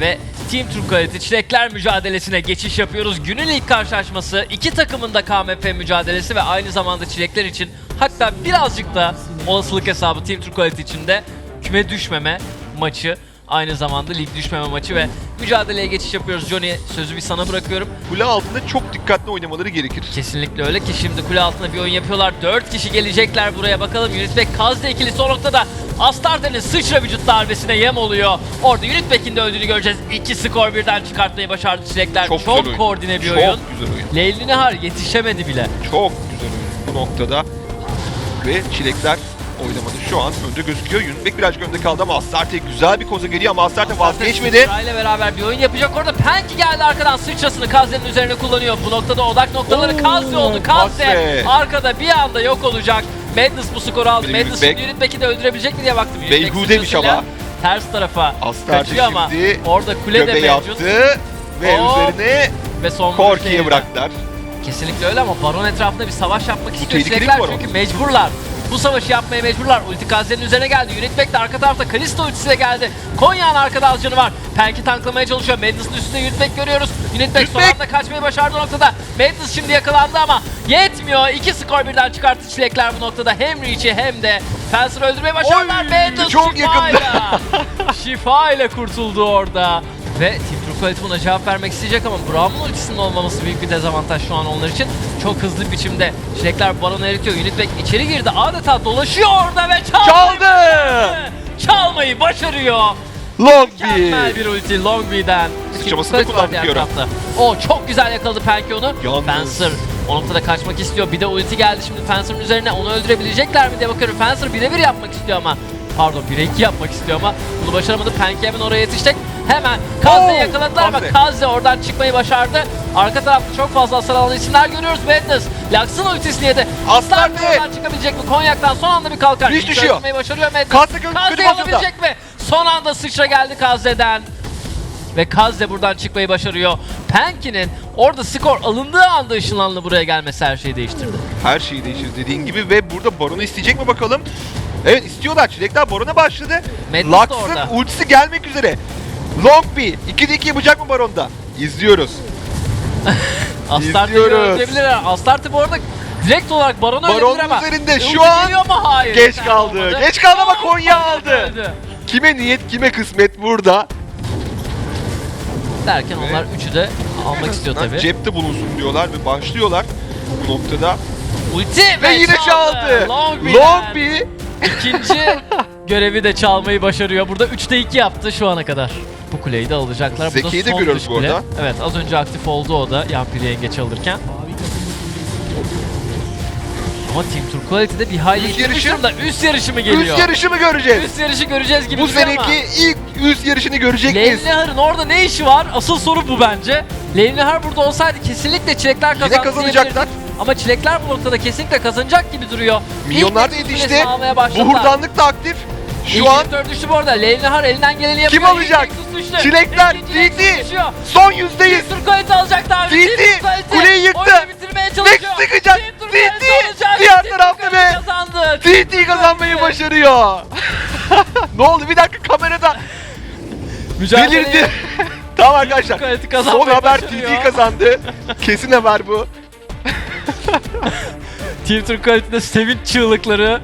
ve Team Quality çilekler mücadelesine geçiş yapıyoruz. Günün ilk karşılaşması iki takımın da KMP mücadelesi ve aynı zamanda çilekler için hatta birazcık da olasılık hesabı Team Quality için de küme düşmeme maçı. Aynı zamanda lig düşmeme maçı ve mücadeleye geçiş yapıyoruz. Johnny sözü bir sana bırakıyorum. Kule altında çok dikkatli oynamaları gerekir. Kesinlikle öyle ki şimdi kule altında bir oyun yapıyorlar. 4 kişi gelecekler buraya bakalım. Unitback Kazda ikilisi o noktada Astarte'nin sıçra vücut darbesine yem oluyor. Orada Unitback'in de öldüğünü göreceğiz. İki skor birden çıkartmayı başardı Çilekler. Çok, Çok, oyun. koordine bir çok oyun. güzel oyun. Leyli Nihar yetişemedi bile. Çok güzel oyun bu noktada. Ve çilekler oynamadı. Şu an önde gözüküyor. Yunusbek birazcık önde kaldı ama Astarte güzel bir koza geliyor ama Astarte vazgeçmedi. Sıçra ile beraber bir oyun yapacak. Orada Penki geldi arkadan sıçrasını Kazze'nin üzerine kullanıyor. Bu noktada odak noktaları Kazze oldu. Kazze arkada bir anda yok olacak. Madness bu skoru aldı. Madness şimdi Unitback'i de öldürebilecek mi diye baktım. Beyhude'miş ama. Ters tarafa Astarte kaçıyor ama orada kule de mevcut. yaptı ve Hop. üzerine Ve son Korki'ye bıraktılar. Kesinlikle öyle ama Baron etrafında bir savaş yapmak istiyor. çünkü mecburlar. Bu savaşı yapmaya mecburlar. Ulti Kazze'nin üzerine geldi. Unitback de arka tarafta Kalisto ultisi de geldi. Konya'nın arkada az canı var. Penki tanklamaya çalışıyor. Madness'ın üstünde Unitback görüyoruz. Unitback son anda kaçmayı başardı noktada. Madness şimdi yakalandı ama yetmiyor. İki skor birden çıkarttı Çilekler bu noktada. Hem Reach'i hem de Fencer'ı öldürmeyi başardılar. Madness çok şifa ile kurtuldu orada. Ve Quality buna cevap vermek isteyecek ama Braum'un ultisinin olmaması büyük bir dezavantaj şu an onlar için. Çok hızlı biçimde Çilekler Baron'u eritiyor. Unitback içeri girdi. Adeta dolaşıyor orada ve çaldı. Çaldı! Çalmayı başarıyor. Long Mükemmel bir. ulti Longby'den. Sıçramasını Team True kullandı Fiora. O çok güzel yakaladı Penki onu. Yalnız- Fencer o noktada kaçmak istiyor. Bir de ulti geldi şimdi Fencer'ın üzerine. Onu öldürebilecekler mi diye bakıyorum. Fencer birebir yapmak istiyor ama pardon 1'e 2 yapmak istiyor ama bunu başaramadı. Penki hemen oraya yetişecek. Hemen Kazze'yi Oo, yakaladılar ama Kazze. Kazze oradan çıkmayı başardı. Arka tarafta çok fazla hasar alan isimler görüyoruz. Madness, Lux'ın ultisini yedi. Astarte oradan çıkabilecek mi? Konyak'tan son anda bir kalkar. İlk düşüyor. başarıyor Madness. Kazze pozisyonda. alabilecek mi? Son anda sıçra geldi Kazze'den. Ve Kazze buradan çıkmayı başarıyor. Penki'nin orada skor alındığı anda ışınlanlı buraya gelmesi her şeyi değiştirdi. Her şeyi değişir dediğin gibi ve burada Baron'u isteyecek mi bakalım? Evet istiyorlar. Çilekler Baron'a başladı. De Lux'ın ultisi gelmek üzere. Long bir. 2'de 2 yapacak mı Baron'da? İzliyoruz. Astarte'yi İzliyoruz. öldürebilirler. Astarte bu arada direkt olarak Baron'u Baron'un öldürebilir ama. üzerinde şu an geliyor mu? Hayır. geç kaldı. olmadı. Geç kaldı ama Konya aldı. öldü. Kime niyet kime kısmet burada. Derken onlar üçü de almak istiyor tabii. Cepte bulunsun diyorlar ve başlıyorlar bu noktada. Ulti Ve yine çaldı. Long Long bir. İkinci görevi de çalmayı başarıyor. Burada 3'te 2 yaptı şu ana kadar. Bu kuleyi de alacaklar. Bu Zeki'yi de görüyoruz bu arada. Evet az önce aktif oldu o da Yampiri yengeç alırken. Ama Team Tour Quality'de bir hayli Üst yarışı? durumda. Üst yarışı mı geliyor? Üst yarışı mı göreceğiz? Üst yarışı göreceğiz gibi Bu duruyor ama. seneki ilk üst yarışını görecek miyiz? Leylihar'ın orada ne işi var? Asıl soru bu bence. Leylihar burada olsaydı kesinlikle çilekler Yine kazandı kazanacaklar. Ama çilekler bu noktada kesinlikle kazanacak gibi duruyor. Milyonlar da işte. başladılar. Buhurdanlık da aktif. Şu İlk an düştü bu arada. Leylihar elinden geleni yapıyor. Kim alacak? Çilekler, düşüyor. son yüzdeyiz. Team Tur Quality alacaklar. DT, Team Tur Quality kuleyi yıktı. bitirmeye çalışıyor. Next sıkacak. Alacak. diğer tarafta ve. TT kazanmayı başarıyor. ne oldu? Bir dakika kamerada delirdi. tamam arkadaşlar. Son haber. TT kazandı. Kesin haber bu. Team Tur Quality'de sevinç çığlıkları